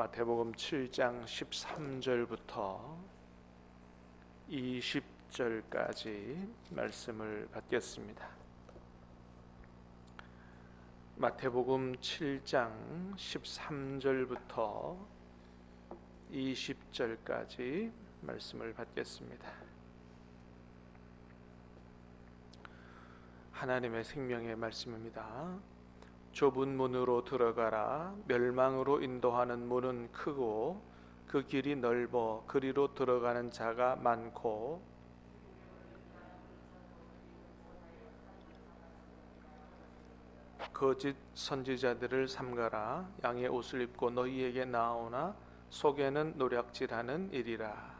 마태복음 7장 13절부터 20절까지 말씀을 받겠습니다. 마태복음 7장 13절부터 20절까지 말씀을 받겠습니다. 하나님의 생명의 말씀입니다. 좁은 문으로 들어가라. 멸망으로 인도하는 문은 크고 그 길이 넓어 그리로 들어가는 자가 많고. 거짓 선지자들을 삼가라. 양의 옷을 입고 너희에게 나오나 속에는 노략질하는 일이라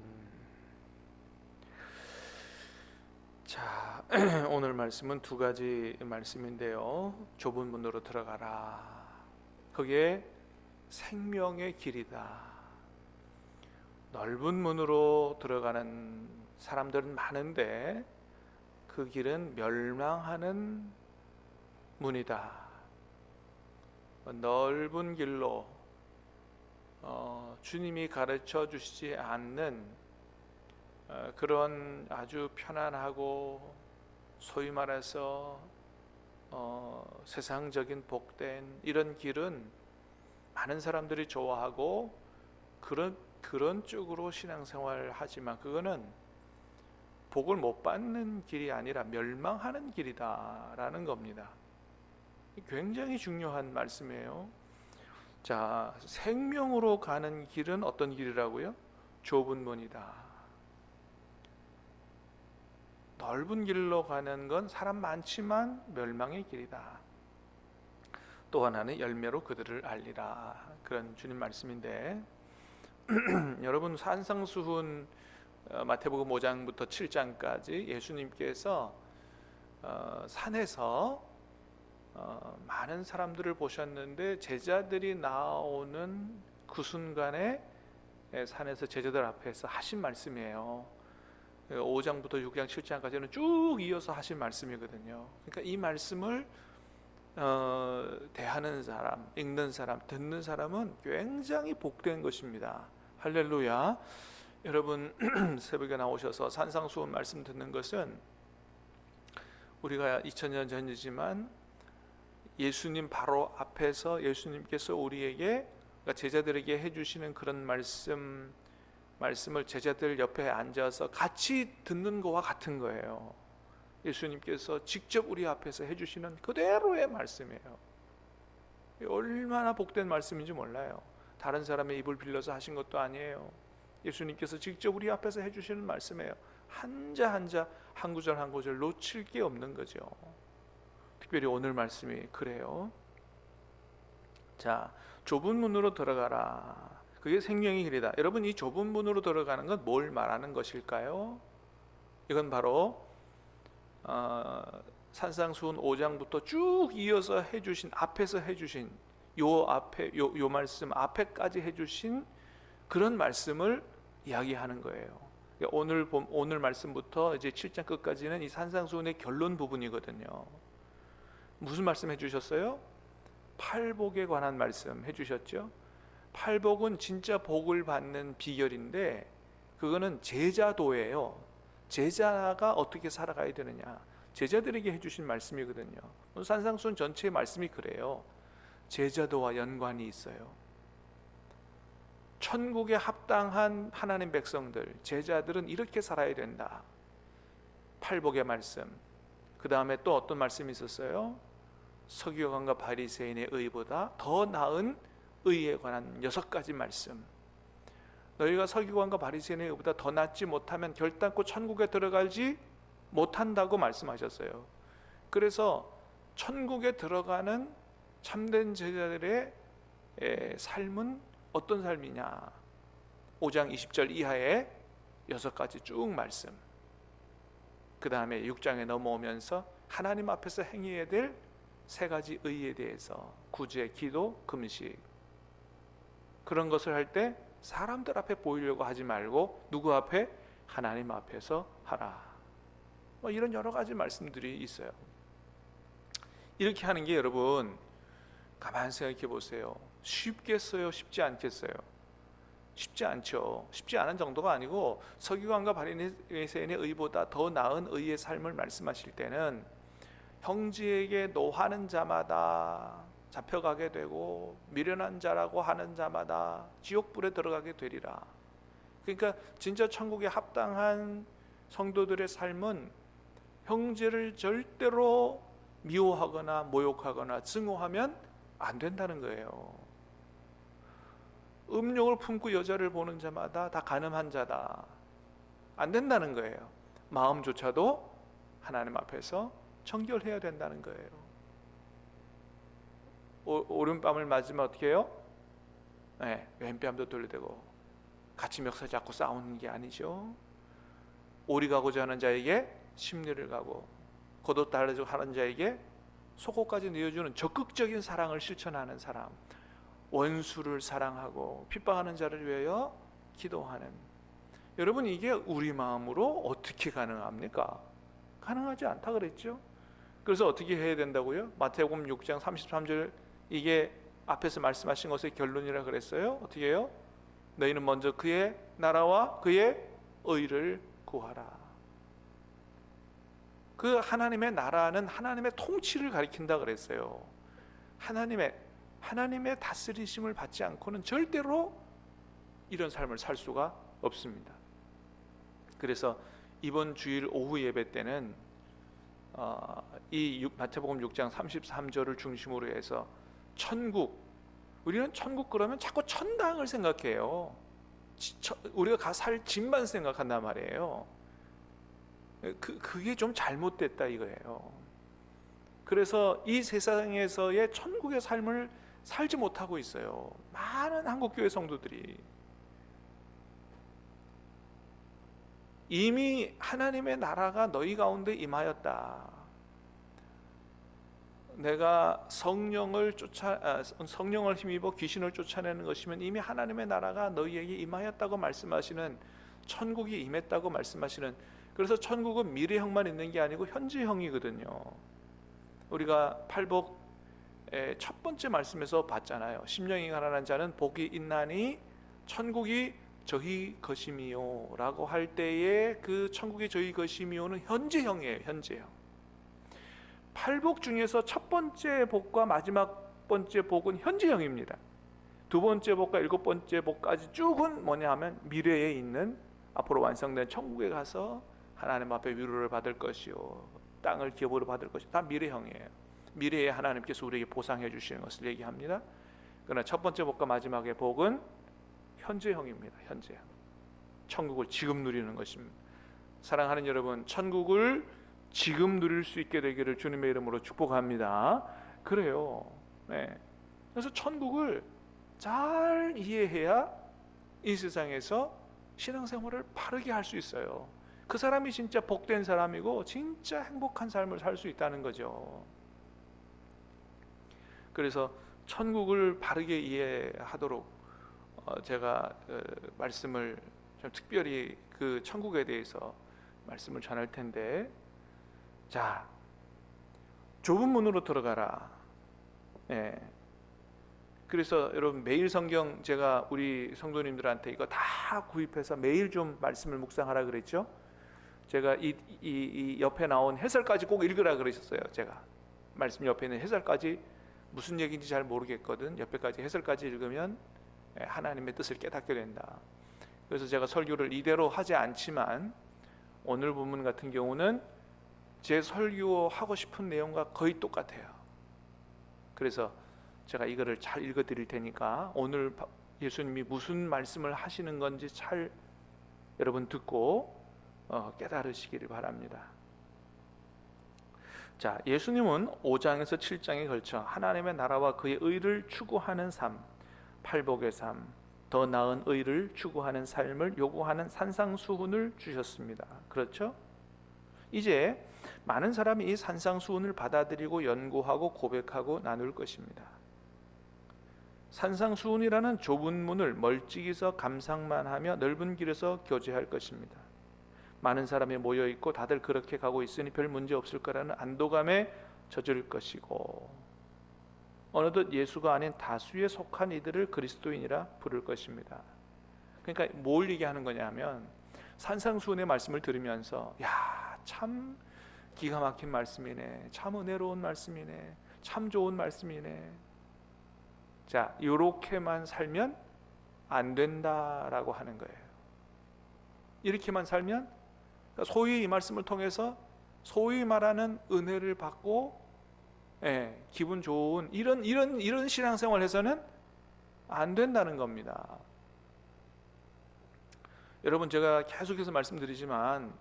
자, 오늘 말씀은 두 가지 말씀인데요. 좁은 문으로 들어가라. 그게 생명의 길이다. 넓은 문으로 들어가는 사람들은 많은데 그 길은 멸망하는 문이다. 넓은 길로 어, 주님이 가르쳐 주시지 않는 어, 그런 아주 편안하고 소위 말해서 어, 세상적인 복된 이런 길은 많은 사람들이 좋아하고 그런 그런 쪽으로 신앙생활을 하지만 그거는 복을 못 받는 길이 아니라 멸망하는 길이다라는 겁니다. 굉장히 중요한 말씀이에요. 자, 생명으로 가는 길은 어떤 길이라고요? 좁은 문이다. 넓은 길로 가는 건 사람 많지만 멸망의 길이다. 또 하나는 열매로 그들을 알리라. 그런 주님 말씀인데 여러분 산상수훈 어, 마태복음 5장부터 7장까지 예수님께서 어, 산에서 어, 많은 사람들을 보셨는데 제자들이 나오는 그 순간에 예, 산에서 제자들 앞에서 하신 말씀이에요. 5장부터 6장, 7장까지는 쭉 이어서 하신 말씀이거든요. 그러니까 이 말씀을 어, 대하는 사람, 읽는 사람, 듣는 사람은 굉장히 복된 것입니다. 할렐루야. 여러분 새벽에 나오셔서 산상수훈 말씀 듣는 것은 우리가 2000년 전이지만 예수님 바로 앞에서 예수님께서 우리에게 그러니까 제자들에게 해주시는 그런 말씀 말씀을 제자들 옆에 앉아서 같이 듣는 거와 같은 거예요. 예수님께서 직접 우리 앞에서 해주시는 그대로의 말씀이에요. 얼마나 복된 말씀인지 몰라요. 다른 사람의 입을 빌려서 하신 것도 아니에요. 예수님께서 직접 우리 앞에서 해주시는 말씀이에요. 한자 한자 한 구절 한 구절 놓칠 게 없는 거죠. 특별히 오늘 말씀이 그래요. 자, 좁은 문으로 들어가라. 그게 생명의 길이다. 여러분 이 좁은 문으로 들어가는 건 뭘 말하는 것일까요? 이건 바로 어, 산상수훈 5장부터 쭉 이어서 해주신 앞에서 해주신 요 앞에 요, 요 말씀 앞에까지 해주신 그런 말씀을 이야기하는 거예요. 오늘 오늘 말씀부터 이제 7장 끝까지는 이 산상수훈의 결론 부분이거든요. 무슨 말씀 해주셨어요? 팔복에 관한 말씀 해주셨죠. 팔복은 진짜 복을 받는 비결인데 그거는 제자도예요. 제자가 어떻게 살아가야 되느냐. 제자들에게 해주신 말씀이거든요. 산상순 전체의 말씀이 그래요. 제자도와 연관이 있어요. 천국에 합당한 하나님 백성들, 제자들은 이렇게 살아야 된다. 팔복의 말씀. 그 다음에 또 어떤 말씀이 있었어요? 서기관과 바리새인의 의보다 더 나은 의에 관한 여섯 가지 말씀. 너희가 서기관과 바리새인의 의보다 더 낫지 못하면 결단코 천국에 들어가지 못한다고 말씀하셨어요. 그래서 천국에 들어가는 참된 제자들의 삶은 어떤 삶이냐? 5장 20절 이하에 여섯 가지 쭉 말씀. 그 다음에 6장에 넘어오면서 하나님 앞에서 행해야 될 세 가지 의에 대해서 구제, 기도, 금식 그런 것을 할 때 사람들 앞에 보이려고 하지 말고 누구 앞에 하나님 앞에서 하라. 뭐 이런 여러 가지 말씀들이 있어요. 이렇게 하는 게 여러분 가만 생각해 보세요. 쉽겠어요? 쉽지 않겠어요? 쉽지 않죠. 쉽지 않은 정도가 아니고 서기관과 바리새인의 의보다 더 나은 의의 삶을 말씀하실 때는 형제에게 노하는 자마다 잡혀가게 되고 미련한 자라고 하는 자마다 지옥불에 들어가게 되리라. 그러니까 진짜 천국에 합당한 성도들의 삶은 형제를 절대로 미워하거나 모욕하거나 증오하면 안 된다는 거예요. 음욕을 품고 여자를 보는 자마다 다 가늠한 자다. 안 된다는 거예요. 마음조차도 하나님 앞에서 청결해야 된다는 거예요. 오, 오른뺨을 맞으면 어떻게 해요? 네, 왼뺨도 돌려대고 같이 멱살 잡고 싸우는 게 아니죠. 오리 가고자 하는 자에게 심리를 가고 겉옷 달래고 하는 자에게 속옷까지 내어주는 적극적인 사랑을 실천하는 사람. 원수를 사랑하고 핍박하는 자를 위하여 기도하는 여러분 이게 우리 마음으로 어떻게 가능합니까? 가능하지 않다 그랬죠. 그래서 어떻게 해야 된다고요? 마태복음 6장 33절 이게 앞에서 말씀하신 것의 결론이라 그랬어요. 어떻게 해요? 너희는 먼저 그의 나라와 그의 의를 구하라. 그 하나님의 나라는 하나님의 통치를 가리킨다 그랬어요. 하나님의 하나님의 다스리심을 받지 않고는 절대로 이런 삶을 살 수가 없습니다. 그래서 이번 주일 오후 예배 때는 어, 이 마태복음 6장 33절을 중심으로 해서 천국 우리는 천국 그러면 자꾸 천당을 생각해요. 우리가 가 살 집만 생각한단 말이에요. 그 그게 좀 잘못됐다 이거예요. 그래서 이 세상에서의 천국의 삶을 살지 못하고 있어요. 많은 한국 교회 성도들이 이미 하나님의 나라가 너희 가운데 임하였다. 내가 성령을 쫓아 아, 성령을 힘입어 귀신을 쫓아내는 것이면 이미 하나님의 나라가 너희에게 임하였다고 말씀하시는 천국이 임했다고 말씀하시는 그래서 천국은 미래형만 있는 게 아니고 현재형이거든요. 우리가 팔복 첫 번째 말씀에서 봤잖아요. 심령이 가난한 자는 복이 있나니 천국이 저희 것이미요라고 할 때에 그 천국이 저희 것이미요는 현재형이에요. 현재형. 팔복 중에서 첫 번째 복과 마지막 번째 복은 현재형입니다. 두 번째 복과 일곱 번째 복까지 쭉은 뭐냐 하면 미래에 있는 앞으로 완성된 천국에 가서 하나님 앞에 위로를 받을 것이요 땅을 기업으로 받을 것이 다 미래형이에요. 미래에 하나님께서 우리에게 보상해 주시는 것을 얘기합니다. 그러나 첫 번째 복과 마지막의 복은 현재형입니다. 현재형. 천국을 지금 누리는 것입니다. 사랑하는 여러분, 천국을 지금 누릴 수 있게 되기를 주님의 이름으로 축복합니다. 그래요. 네. 그래서 천국을 잘 이해해야 이 세상에서 신앙생활을 바르게 할 수 있어요. 그 사람이 진짜 복된 사람이고 진짜 행복한 삶을 살 수 있다는 거죠. 그래서 천국을 바르게 이해하도록 어, 제가 어, 말씀을 좀 특별히 그 천국에 대해서 말씀을 전할 텐데 자 좁은 문으로 들어가라. 예. 그래서 여러분 매일 성경 제가 우리 성도님들한테 이거 다 구입해서 매일 좀 말씀을 묵상하라 그랬죠. 제가 이, 이, 이 옆에 나온 해설까지 꼭 읽으라 그러셨어요. 제가 말씀 옆에 있는 해설까지 무슨 얘기인지 잘 모르겠거든. 옆에까지 해설까지 읽으면 예, 하나님의 뜻을 깨닫게 된다. 그래서 제가 설교를 이대로 하지 않지만 오늘 본문 같은 경우는 제 설교하고 싶은 내용과 거의 똑같아요. 그래서 제가 이거를 잘 읽어 드릴 테니까 오늘 예수님이 무슨 말씀을 하시는 건지 잘 여러분 듣고 어, 깨달으시기를 바랍니다. 자, 예수님은 5장에서 7장에 걸쳐 하나님의 나라와 그의 의를 추구하는 삶, 팔복의 삶, 더 나은 의를 추구하는 삶을 요구하는 산상수훈을 주셨습니다. 그렇죠? 이제 많은 사람이 이 산상수훈을 받아들이고 연구하고 고백하고 나눌 것입니다. 산상수훈이라는 좁은 문을 멀찍이서 감상만 하며 넓은 길에서 교제할 것입니다. 많은 사람이 모여 있고 다들 그렇게 가고 있으니 별 문제 없을 거라는 안도감에 젖을 것이고 어느덧 예수가 아닌 다수에 속한 이들을 그리스도인이라 부를 것입니다. 그러니까 뭘 얘기하는 거냐면 산상수훈의 말씀을 들으면서 야 참 기가 막힌 말씀이네. 참 은혜로운 말씀이네. 참 좋은 말씀이네. 자, 이렇게만 살면 안 된다라고 하는 거예요. 이렇게만 살면 그러니까 소위 이 말씀을 통해서 소위 말하는 은혜를 받고 예, 기분 좋은 이런 이런 이런 신앙생활 해서는 안 된다는 겁니다. 여러분 제가 계속해서 말씀드리지만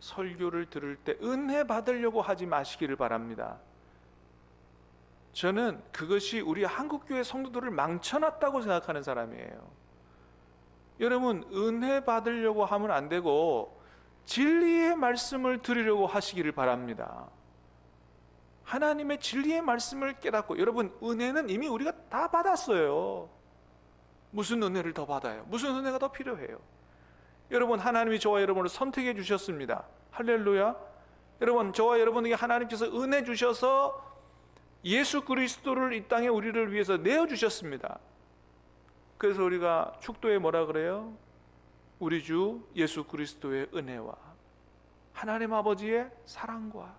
설교를 들을 때 은혜 받으려고 하지 마시기를 바랍니다. 저는 그것이 우리 한국교회 성도들을 망쳐놨다고 생각하는 사람이에요. 여러분 은혜 받으려고 하면 안 되고 진리의 말씀을 들으려고 하시기를 바랍니다. 하나님의 진리의 말씀을 깨닫고 여러분 은혜는 이미 우리가 다 받았어요. 무슨 은혜를 더 받아요? 무슨 은혜가 더 필요해요? 여러분 하나님이 저와 여러분을 선택해 주셨습니다. 할렐루야. 여러분 저와 여러분에게 하나님께서 은혜 주셔서 예수 그리스도를 이 땅에 우리를 위해서 내어 주셨습니다. 그래서 우리가 축도에 뭐라 그래요? 우리 주 예수 그리스도의 은혜와 하나님 아버지의 사랑과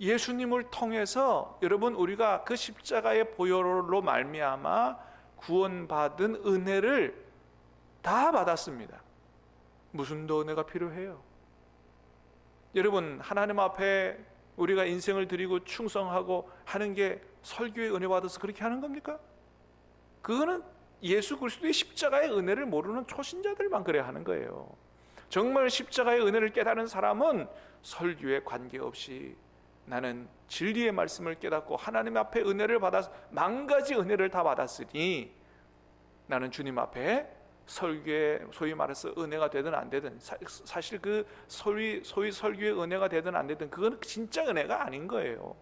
예수님을 통해서 여러분 우리가 그 십자가의 보혈로 말미암아 구원받은 은혜를 다 받았습니다. 무슨 더 은혜가 필요해요? 여러분 하나님 앞에 우리가 인생을 드리고 충성하고 하는 게 설교의 은혜 받아서 그렇게 하는 겁니까? 그거는 예수 그리스도의 십자가의 은혜를 모르는 초신자들만 그래 하는 거예요. 정말 십자가의 은혜를 깨달은 사람은 설교에 관계없이 나는 진리의 말씀을 깨닫고 하나님 앞에 은혜를 받아 만 가지 은혜를 다 받았으니 나는 주님 앞에 설교에 소위 말해서 은혜가 되든 안 되든 사, 실그 소위 소위 설교의 은혜가 되든 안 되든 그건 진짜 은혜가 아닌 거예요.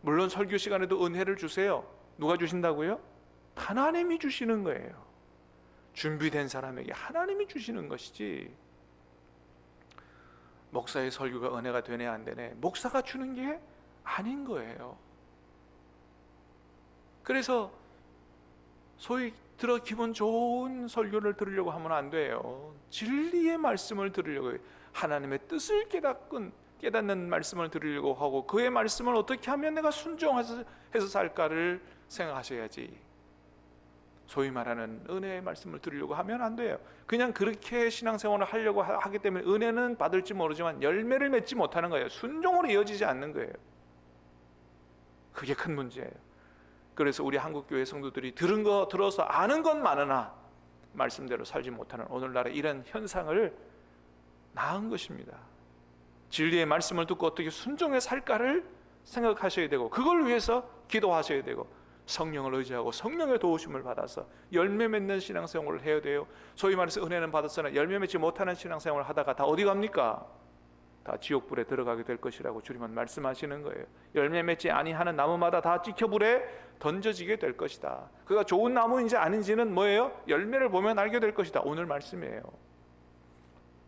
물론 설교 시간에도 은혜를 주세요. 누가 주신다고요? 하나님이 주시는 거예요. 준비된 사람에게 하나님이 주시는 것이지. 목사의 설교가 은혜가 되네 안 되네. 목사가 주는 게 아닌 거예요. 그래서 소위 들어 기분 좋은 설교를 들으려고 하면 안 돼요. 진리의 말씀을 들으려고 해요. 하나님의 뜻을 깨닫군 깨닫는 말씀을 들으려고 하고 그의 말씀을 어떻게 하면 내가 순종해서 해서 살까를 생각하셔야지. 소위 말하는 은혜의 말씀을 들으려고 하면 안 돼요. 그냥 그렇게 신앙생활을 하려고 하기 때문에 은혜는 받을지 모르지만 열매를 맺지 못하는 거예요. 순종으로 이어지지 않는 거예요. 그게 큰 문제예요. 그래서 우리 한국 교회 성도들이 들은 거 들어서 아는 건 많으나 말씀대로 살지 못하는 오늘날의 이런 현상을 낳은 것입니다. 진리의 말씀을 듣고 어떻게 순종해 살까를 생각하셔야 되고 그걸 위해서 기도하셔야 되고 성령을 의지하고 성령의 도우심을 받아서 열매 맺는 신앙생활을 해야 돼요. 소위 말해서 은혜는 받았으나 열매 맺지 못하는 신앙생활을 하다가 다 어디 갑니까? 다 지옥불에 들어가게 될 것이라고 주님은 말씀하시는 거예요. 열매 맺지 아니하는 나무마다 다 찍혀불에 던져지게 될 것이다. 그가 좋은 나무인지 아닌지는 뭐예요? 열매를 보면 알게 될 것이다. 오늘 말씀이에요.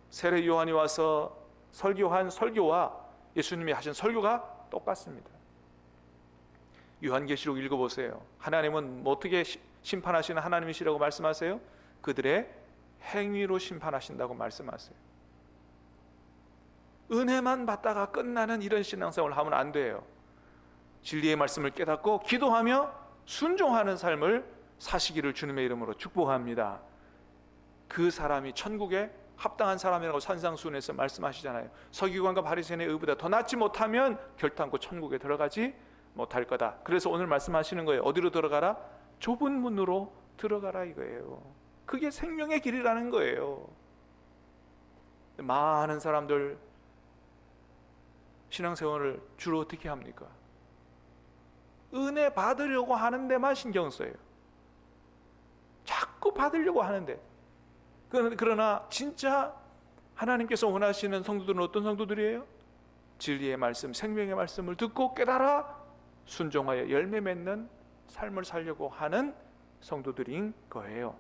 세례 요한이 와서 설교한 설교와 예수님이 하신 설교가 똑같습니다. 요한계시록 읽어보세요. 하나님은 뭐 어떻게 심판하시는 하나님이시라고 말씀하세요? 그들의 행위로 심판하신다고 말씀하세요. 은혜만 받다가 끝나는 이런 신앙생활을 하면 안 돼요. 진리의 말씀을 깨닫고 기도하며 순종하는 삶을 사시기를 주님의 이름으로 축복합니다. 그 사람이 천국에 합당한 사람이라고 산상순에서 말씀하시잖아요. 서기관과 바리새인의 의보다 더 낫지 못하면 결단코 천국에 들어가지 못할 거다. 그래서 오늘 말씀하시는 거예요. 어디로 들어가라? 좁은 문으로 들어가라 이거예요. 그게 생명의 길이라는 거예요. 많은 사람들 신앙생활을 주로 어떻게 합니까? 은혜 받으려고 하는 데만 신경 써요. 자꾸 받으려고 하는데 그러나- 그러나 진짜 하나님께서 원하시는 성도들은 어떤 성도들이에요? 진리의 말씀, 생명의 말씀을 듣고 깨달아 순종하여 열매 맺는 삶을 살려고 하는 성도들인 거예요.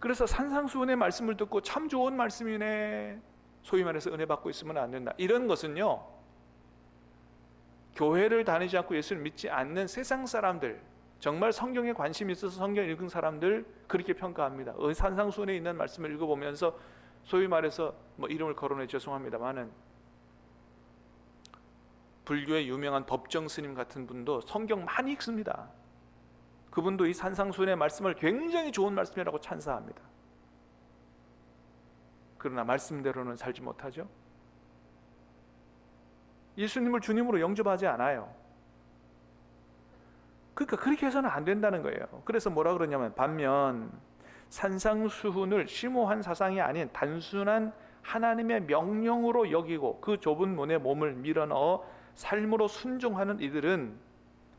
그래서 산상수훈의 말씀을 듣고 참 좋은 말씀이네. 소위 말해서 은혜 받고 있으면 안 된다. 이런 것은요. 교회를 다니지 않고 예수를 믿지 않는 세상 사람들, 정말 성경에 관심이 있어서 성경 읽은 사람들 그렇게 평가합니다. 어, 산상수훈에 있는 말씀을 읽어보면서 소위 말해서 뭐 이름을 거론해 죄송합니다만은 불교의 유명한 법정 스님 같은 분도 성경 많이 읽습니다. 그분도 이 산상수훈의 말씀을 굉장히 좋은 말씀이라고 찬사합니다. 그러나 말씀대로는 살지 못하죠. 예수님을 주님으로 영접하지 않아요. 그러니까 그렇게 해서는 안 된다는 거예요. 그래서 뭐라 그러냐면 반면 산상수훈을 심오한 사상이 아닌 단순한 하나님의 명령으로 여기고 그 좁은 문에 몸을 밀어넣어 삶으로 순종하는 이들은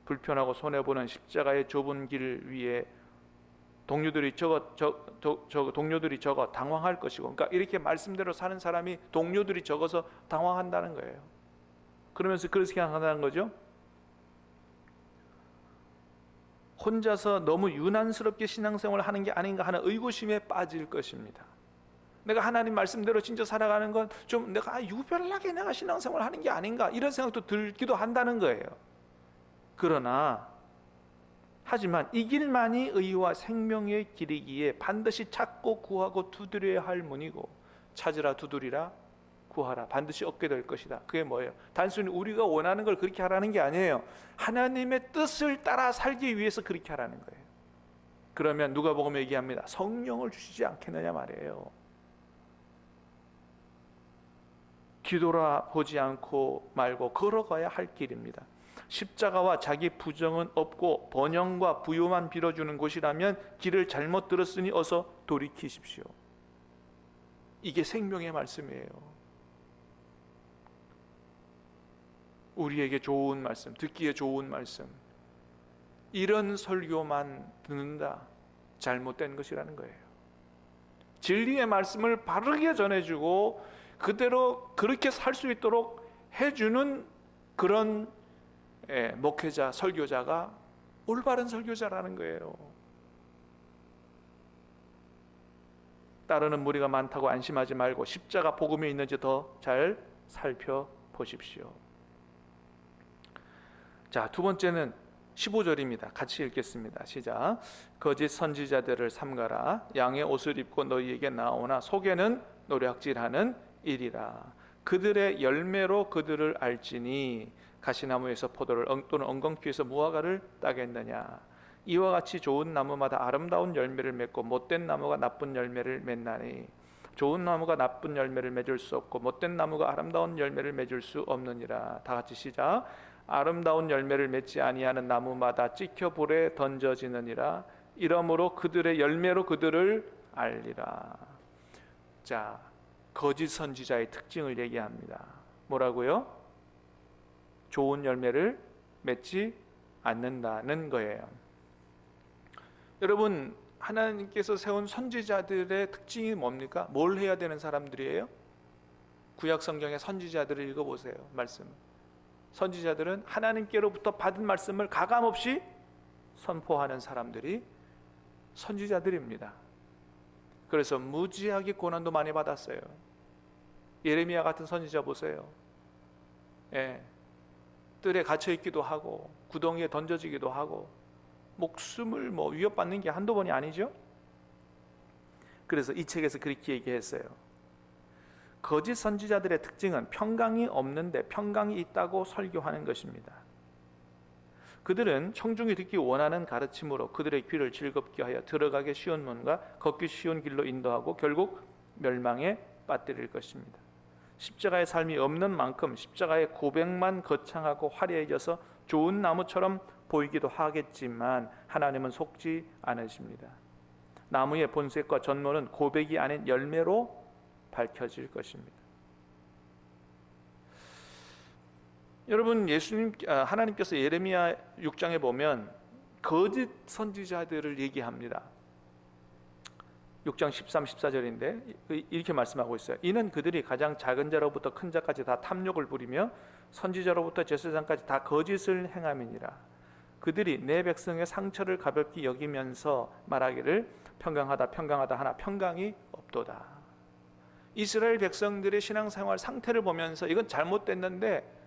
불편하고 손해 보는 십자가의 좁은 길 위에 동료들이 적어 저, 저, 저 동료들이 적어 당황할 것이고 그러니까 이렇게 말씀대로 사는 사람이 동료들이 적어서 당황한다는 거예요. 그러면서 그렇게 생각한다는 거죠. 혼자서 너무 유난스럽게 신앙생활을 하는 게 아닌가 하는 의구심에 빠질 것입니다. 내가 하나님 말씀대로 진짜 살아가는 건 좀 내가 아, 유별나게 내가 신앙생활을 하는 게 아닌가 이런 생각도 들기도 한다는 거예요. 그러나 하지만 이 길만이 의와 생명의 길이기에 반드시 찾고 구하고 두드려야 할 문이고 찾으라 두드리라 구하라 반드시 얻게 될 것이다. 그게 뭐예요? 단순히 우리가 원하는 걸 그렇게 하라는 게 아니에요. 하나님의 뜻을 따라 살기 위해서 그렇게 하라는 거예요. 그러면 누가 보면 얘기합니다. 성령을 주시지 않겠느냐 말이에요. 뒤돌아 보지 않고 말고 걸어가야 할 길입니다. 십자가와 자기 부정은 없고 번영과 부요만 빌어주는 곳이라면 길을 잘못 들었으니 어서 돌이키십시오. 이게 생명의 말씀이에요. 우리에게 좋은 말씀, 듣기에 좋은 말씀. 이런 설교만 듣는다. 잘못된 것이라는 거예요. 진리의 말씀을 바르게 전해주고 그대로 그렇게 살 수 있도록 해주는 그런 예, 목회자, 설교자가 올바른 설교자라는 거예요. 따르는 무리가 많다고 안심하지 말고 십자가 복음이 있는지 더 잘 살펴보십시오. 자, 두 번째는 15절입니다. 같이 읽겠습니다. 시작. 거짓 선지자들을 삼가라. 양의 옷을 입고 너희에게 나오나 속에는 노략질하는 일이라. 그들의 열매로 그들을 알지니 가시나무에서 포도를 엉, 또는 엉겅퀴에서 무화과를 따겠느냐. 이와 같이 좋은 나무마다 아름다운 열매를 맺고 못된 나무가 나쁜 열매를 맺나니 좋은 나무가 나쁜 열매를 맺을 수 없고 못된 나무가 아름다운 열매를 맺을 수 없느니라. 다 같이 시작. 아름다운 열매를 맺지 아니하는 나무마다 찍혀 불에 던져지느니라. 이러므로 그들의 열매로 그들을 알리라. 자, 거짓 선지자의 특징을 얘기합니다. 뭐라고요? 좋은 열매를 맺지 않는다는 거예요. 여러분, 하나님께서 세운 선지자들의 특징이 뭡니까? 뭘 해야 되는 사람들이에요? 구약 성경의 선지자들을 읽어 보세요. 말씀. 선지자들은 하나님께로부터 받은 말씀을 가감 없이 선포하는 사람들이 선지자들입니다. 그래서 무지하게 고난도 많이 받았어요. 예레미야 같은 선지자 보세요. 예. 뜰에 갇혀 있기도 하고 구덩이에 던져지기도 하고 목숨을 뭐 위협받는 게 한두 번이 아니죠. 그래서 이 책에서 그렇게 얘기했어요. 거짓 선지자들의 특징은 평강이 없는데 평강이 있다고 설교하는 것입니다. 그들은 청중이 듣기 원하는 가르침으로 그들의 귀를 즐겁게 하여 들어가기 쉬운 문과 걷기 쉬운 길로 인도하고 결국 멸망에 빠뜨릴 것입니다. 십자가의 삶이 없는 만큼 십자가의 고백만 거창하고 화려해져서 좋은 나무처럼 보이기도 하겠지만 하나님은 속지 않으십니다. 나무의 본색과 전모는 고백이 아닌 열매로 밝혀질 것입니다. 여러분 예수님 아, 하나님께서 예레미야 6장에 보면 거짓 선지자들을 얘기합니다. 6장 13, 14절인데 이렇게 말씀하고 있어요. 이는 그들이 가장 작은 자로부터 큰 자까지 다 탐욕을 부리며 선지자로부터 제사장까지 다 거짓을 행함이니라. 그들이 내 백성의 상처를 가볍게 여기면서 말하기를 평강하다 평강하다 하나 평강이 없도다. 이스라엘 백성들의 신앙생활 상태를 보면서 이건 잘못됐는데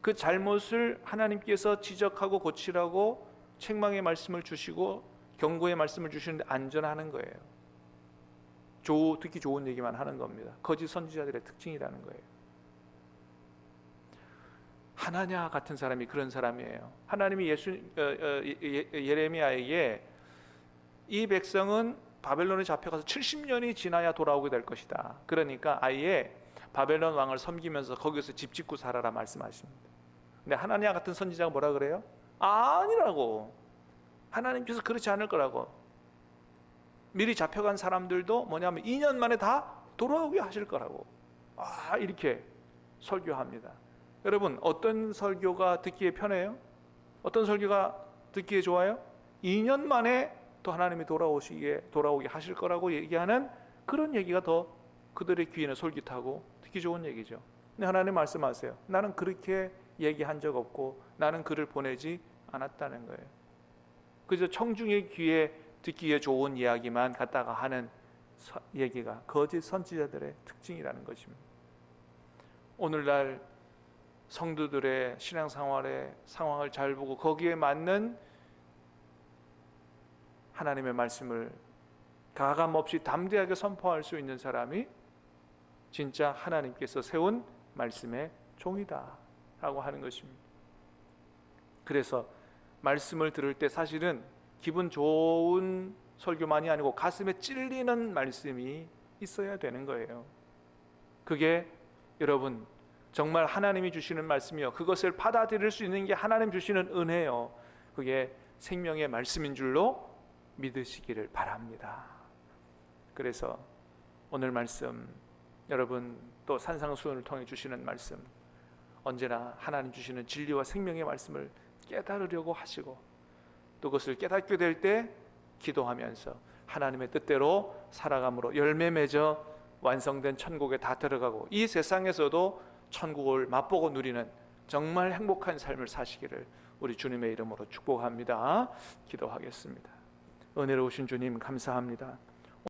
그 잘못을 하나님께서 지적하고 고치라고 책망의 말씀을 주시고 경고의 말씀을 주시는데 안전하는 거예요. 조, 듣기 좋은 얘기만 하는 겁니다. 거짓 선지자들의 특징이라는 거예요. 하나냐 같은 사람이 그런 사람이에요. 하나님이 예수 어, 어, 예, 예레미야에게 이 백성은 바벨론에 잡혀가서 70년이 지나야 돌아오게 될 것이다. 그러니까 아예 바벨론 왕을 섬기면서 거기서 집 짓고 살아라 말씀하십니다. 근데 하나냐 같은 선지자가 뭐라 그래요? 아니라고. 하나님께서 그렇지 않을 거라고. 미리 잡혀간 사람들도 뭐냐면 2년 만에 다 돌아오게 하실 거라고. 아, 이렇게 설교합니다. 여러분, 어떤 설교가 듣기에 편해요? 어떤 설교가 듣기에 좋아요? 2년 만에 또 하나님이 돌아오시게 돌아오게 하실 거라고 얘기하는 그런 얘기가 더 그들의 귀에는 솔깃하고 듣기 좋은 얘기죠. 근데 하나님 말씀하세요. 나는 그렇게 얘기한 적 없고 나는 그를 보내지 않았다는 거예요. 그저 청중의 귀에 듣기에 좋은 이야기만 갖다가 하는 서, 얘기가 거짓 선지자들의 특징이라는 것입니다. 오늘날 성도들의 신앙생활의 상황을 잘 보고 거기에 맞는 하나님의 말씀을 가감 없이 담대하게 선포할 수 있는 사람이 진짜 하나님께서 세운 말씀의 종이다라고 하는 것입니다. 그래서 말씀을 들을 때 사실은 기분 좋은 설교만이 아니고 가슴에 찔리는 말씀이 있어야 되는 거예요. 그게 여러분 정말 하나님이 주시는 말씀이요. 그것을 받아들일 수 있는 게 하나님 주시는 은혜요. 그게 생명의 말씀인 줄로 믿으시기를 바랍니다. 그래서 오늘 말씀 여러분 또 산상수훈을 통해 주시는 말씀 언제나 하나님 주시는 진리와 생명의 말씀을 깨달으려고 하시고 또 그것을 깨닫게 될 때 기도하면서 하나님의 뜻대로 살아감으로 열매 맺어 완성된 천국에 다 들어가고 이 세상에서도 천국을 맛보고 누리는 정말 행복한 삶을 사시기를 우리 주님의 이름으로 축복합니다. 기도하겠습니다. 은혜로우신 주님 감사합니다.